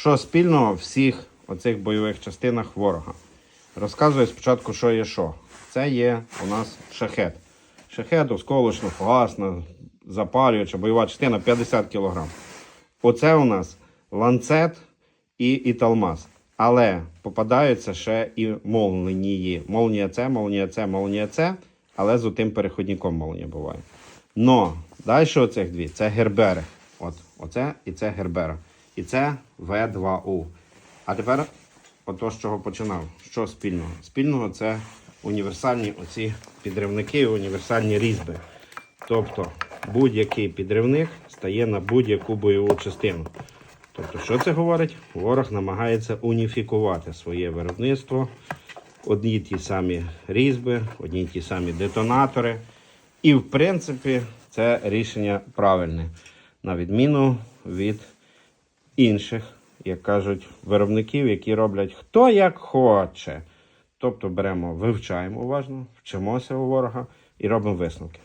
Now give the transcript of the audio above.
Що спільного в всіх оцих бойових частинах ворога? Розказую спочатку, що є що. Це є у нас шахет. Шахет, осколочно, фугасна, запалююча, бойова частина 50 кг. Оце у нас ланцет і італмаз. Але попадаються ще і молнії. Молнія це, молнія це, молнія це, але з отим переходником молнія буває. Но далі оцих дві це гербери. От, оце і це гербера. І це В2У. А тепер ото з чого починав. Що спільного? Спільного це універсальні оці підривники, універсальні різьби. Тобто будь-який підривник стає на будь-яку бойову частину. Тобто, що це говорить? Ворог намагається уніфікувати своє виробництво, одні ті самі різьби, одні ті самі детонатори. І, в принципі, це рішення правильне, на відміну від інших, як кажуть, виробників, які роблять хто як хоче. Тобто беремо, вивчаємо уважно, вчимося у ворога і робимо висновки.